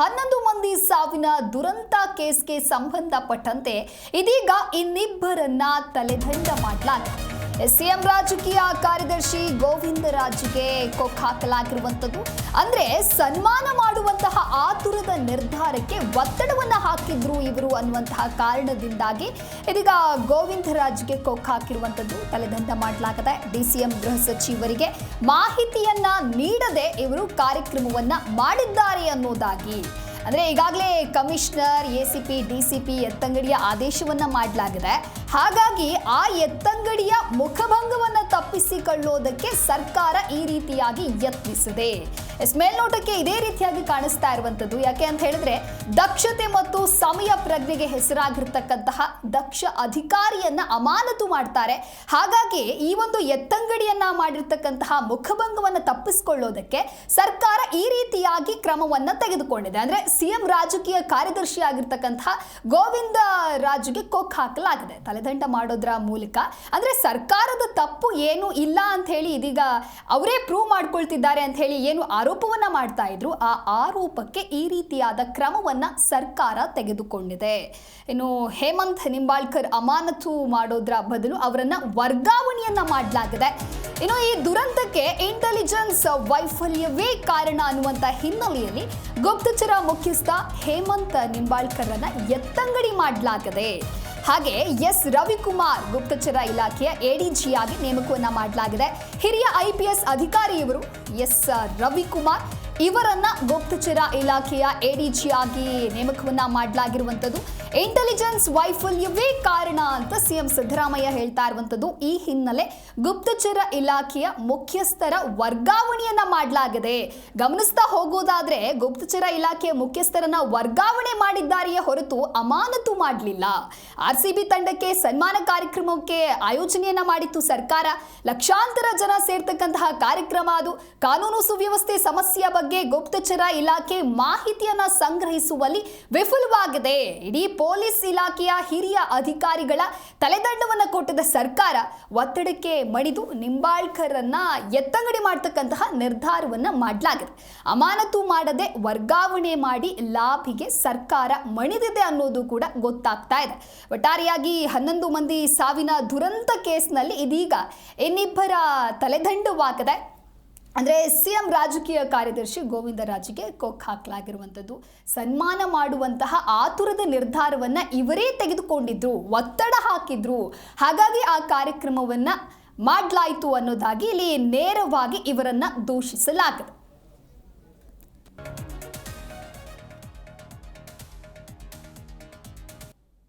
ಹನ್ನೊಂದು ಮಂದಿ ಸಾವಿನ ದುರಂತ ಕೇಸ್ಗೆ ಸಂಬಂಧಪಟ್ಟಂತೆ ಇದೀಗ ಇನ್ನಿಬ್ಬರನ್ನ ತಲೆದಂಡ ಮಾಡಲಾಗಿದೆ. ಸಿಎಂ ರಾಜಕೀಯ ಕಾರ್ಯದರ್ಶಿ ಗೋವಿಂದ ರಾಜ್ಗೆ ಕೊಕ್ ಹಾಕಲಾಗಿರುವಂಥದ್ದು. ಅಂದ್ರೆ ಸನ್ಮಾನ ಮಾಡುವಂತಹ ಆತುರದ ನಿರ್ಧಾರಕ್ಕೆ ಒತ್ತಡವನ್ನ ಹಾಕಿದ್ರು ಇವರು ಅನ್ನುವಂತಹ ಕಾರಣದಿಂದಾಗಿ ಇದೀಗ ಗೋವಿಂದ ರಾಜ್ಗೆ ಕೊಕ್ ಹಾಕಿರುವಂಥದ್ದು ತಲೆದಂಡ ಮಾಡಲಾಗಿದೆ ಡಿಸಿಎಂ ಗೃಹ ಸಚಿವರಿಗೆ ಮಾಹಿತಿಯನ್ನ ನೀಡದೆ ಇವರು ಕಾರ್ಯಕ್ರಮವನ್ನ ಮಾಡಿದ್ದಾರೆ ಅನ್ನೋದಾಗಿ. ಅಂದ್ರೆ ಈಗಾಗಲೇ commissioner, A C P, D C P ಎತ್ತಂಗಡಿಯ ಆದೇಶವನ್ನ ಮಾಡಲಾಗಿದೆ. ಹಾಗಾಗಿ ಆ ಎತ್ತಂಗಡಿಯ ಮುಖಭಂಗವನ್ನು ತಪ್ಪಿಸಿಕೊಳ್ಳೋದಕ್ಕೆ ಸರ್ಕಾರ ಈ ರೀತಿಯಾಗಿ ಯತ್ನಿಸಿದೆ. ಎಸ್, ಮೇಲ್ನೋಟಕ್ಕೆ ಇದೇ ರೀತಿಯಾಗಿ ಕಾಣಿಸ್ತಾ ಇರುವಂತದ್ದು ಯಾಕೆ ಅಂತ ಹೇಳಿದ್ರೆ, ದಕ್ಷತೆ ಮತ್ತು ಸಮಯ ಪ್ರಜ್ಞೆಗೆ ಹೆಸರಾಗಿರ್ತಕ್ಕಂತಹ ದಕ್ಷ ಅಧಿಕಾರಿಯನ್ನ ಅಮಾನತು ಮಾಡ್ತಾರೆ. ಹಾಗಾಗಿ ಈ ಒಂದು ಎತ್ತಂಗಡಿಯನ್ನ ಮಾಡಿರ್ತಕ್ಕಂತಹ ಮುಖಭಂಗವನ್ನು ತಪ್ಪಿಸಿಕೊಳ್ಳೋದಕ್ಕೆ ಸರ್ಕಾರ ಈ ರೀತಿಯಾಗಿ ಕ್ರಮವನ್ನ ತೆಗೆದುಕೊಂಡಿದೆ. ಅಂದ್ರೆ ಸಿಎಂ ರಾಜಕೀಯ ಕಾರ್ಯದರ್ಶಿ ಆಗಿರ್ತಕ್ಕಂತಹ ಗೋವಿಂದ ರಾಜುಗೆ ಕೊಕ್ ಹಾಕಲಾಗಿದೆ. ತಲೆದಂಡ ಮಾಡೋದ್ರ ಮೂಲಕ. ಅಂದ್ರೆ ಸರ್ಕಾರದ ತಪ್ಪು ಏನು ಇಲ್ಲ ಅಂತ ಹೇಳಿ ಇದೀಗ ಅವರೇ ಪ್ರೂವ್ ಮಾಡ್ಕೊಳ್ತಿದ್ದಾರೆ ಅಂತ ಹೇಳಿ ಏನು ಆರೋಪವನ್ನ ಮಾಡ್ತಾ ಇದ್ರು. ಆ ಆರೋಪಕ್ಕೆ ಈ ರೀತಿಯಾದ ಕ್ರಮವನ್ನ ಸರ್ಕಾರ ತೆಗೆದುಕೊಂಡಿದೆ. ಇನ್ನು ಹೇಮಂತ್ ನಿಂಬಾಳ್ಕರ್ ಅಮಾನತು ಮಾಡೋದ್ರ ಬದಲು ಅವರನ್ನ ವರ್ಗಾವಣೆಯನ್ನ ಮಾಡಲಾಗಿದೆ. ಇನ್ನು ಈ ದುರಂತಕ್ಕೆ ಇಂಟೆಲಿಜೆನ್ಸ್ ವೈಫಲ್ಯವೇ ಕಾರಣ ಅನ್ನುವಂತ ಹಿನ್ನೆಲೆಯಲ್ಲಿ ಗುಪ್ತಚರ ಮುಖ್ಯಸ್ಥ ಹೇಮಂತ್ ನಿಂಬಾಳ್ಕರ್ರನ್ನ ಎತ್ತಂಗಡಿ ಮಾಡಲಾಗಿದೆ. ಹಾಗೆ ಎಸ್ ರವಿಕುಮಾರ್ ಗುಪ್ತಚರ ಇಲಾಖೆಯ ಎಡಿಜಿಯಾಗಿ ನೇಮಕವನ್ನ ಮಾಡಲಾಗಿದೆ. ಹಿರಿಯ ಐಪಿಎಸ್ ಅಧಿಕಾರಿ ಇವರು ಎಸ್ ರವಿಕುಮಾರ್ ಇವರನ್ನ ಗುಪ್ತಚರ ಇಲಾಖೆಯ ಎಡಿಜಿಯಾಗಿ ನೇಮಕವನ್ನ ಮಾಡಲಾಗಿರುವಂಥದ್ದು ಇಂಟೆಲಿಜೆನ್ಸ್ ವೈಫಲ್ಯವೇ ಕಾರಣ ಅಂತ ಸಿಎಂ ಸಿದ್ದರಾಮಯ್ಯ ಹೇಳ್ತಾ ಇರುವಂಥದ್ದು ಈ ಹಿನ್ನೆಲೆ ಗುಪ್ತಚರ ಇಲಾಖೆಯ ಮುಖ್ಯಸ್ಥರ ವರ್ಗಾವಣೆಯನ್ನ ಮಾಡಲಾಗಿದೆ. ಗಮನಿಸ್ತಾ ಹೋಗೋದಾದ್ರೆ ಗುಪ್ತಚರ ಇಲಾಖೆಯ ಮುಖ್ಯಸ್ಥರನ್ನ ವರ್ಗಾವಣೆ ಮಾಡಿದ್ದಾರೆಯೇ ಹೊರತು ಅಮಾನತು ಮಾಡಲಿಲ್ಲ. ಆರ್ ಸಿ ತಂಡಕ್ಕೆ ಸನ್ಮಾನ ಕಾರ್ಯಕ್ರಮಕ್ಕೆ ಆಯೋಜನೆಯನ್ನ ಮಾಡಿತ್ತು ಸರ್ಕಾರ. ಲಕ್ಷಾಂತರ ಜನ ಸೇರ್ತಕ್ಕಂತಹ ಕಾರ್ಯಕ್ರಮ ಅದು. ಕಾನೂನು ಸುವ್ಯವಸ್ಥೆ ಸಮಸ್ಯೆಯ ಗುಪ್ತಚರ ಇಲಾಖೆ ಮಾಹಿತಿಯನ್ನ ಸಂಗ್ರಹಿಸುವಲ್ಲಿ ವಿಫಲವಾಗಿದೆ. ಇಡೀ ಪೊಲೀಸ್ ಇಲಾಖೆಯ ಹಿರಿಯ ಅಧಿಕಾರಿಗಳ ತಲೆದಂಡವನ್ನು ಕೊಟ್ಟಿದ್ದ ಸರ್ಕಾರ ಒತ್ತಡಕ್ಕೆ ಮಣಿದು ನಿಂಬಾಳ್ಕರನ್ನ ಎತ್ತಂಗಡಿ ಮಾಡ್ತಕ್ಕಂತಹ ನಿರ್ಧಾರವನ್ನ ಮಾಡಲಾಗಿದೆ. ಅಮಾನತು ಮಾಡದೆ ವರ್ಗಾವಣೆ ಮಾಡಿ ಲಾಭಿಗೆ ಸರ್ಕಾರ ಮಣಿದಿದೆ ಅನ್ನೋದು ಕೂಡ ಗೊತ್ತಾಗ್ತಾ ಇದೆ. ಒಟ್ಟಾರೆಯಾಗಿ ಹನ್ನೊಂದು ಮಂದಿ ಸಾವಿನ ದುರಂತ ಕೇಸ್ನಲ್ಲಿ ಇದೀಗ ಇನ್ನಿಬ್ಬರ ತಲೆದಂಡವಾಗಿದೆ. ಅಂದರೆ ಸಿ ಎಂ ರಾಜಕೀಯ ಕಾರ್ಯದರ್ಶಿ ಗೋವಿಂದ ರಾಜಿಗೆ ಕೊಕ್ ಹಾಕಲಾಗಿರುವಂಥದ್ದು ಸನ್ಮಾನ ಮಾಡುವಂತಹ ಆತುರದ ನಿರ್ಧಾರವನ್ನು ಇವರೇ ತೆಗೆದುಕೊಂಡಿದ್ರು, ಒತ್ತಡ ಹಾಕಿದ್ರು. ಹಾಗಾಗಿ ಆ ಕಾರ್ಯಕ್ರಮವನ್ನು ಮಾಡಲಾಯಿತು ಅನ್ನೋದಾಗಿ ಇಲ್ಲಿ ನೇರವಾಗಿ ಇವರನ್ನು ದೂಷಿಸಲಾಗಿದೆ.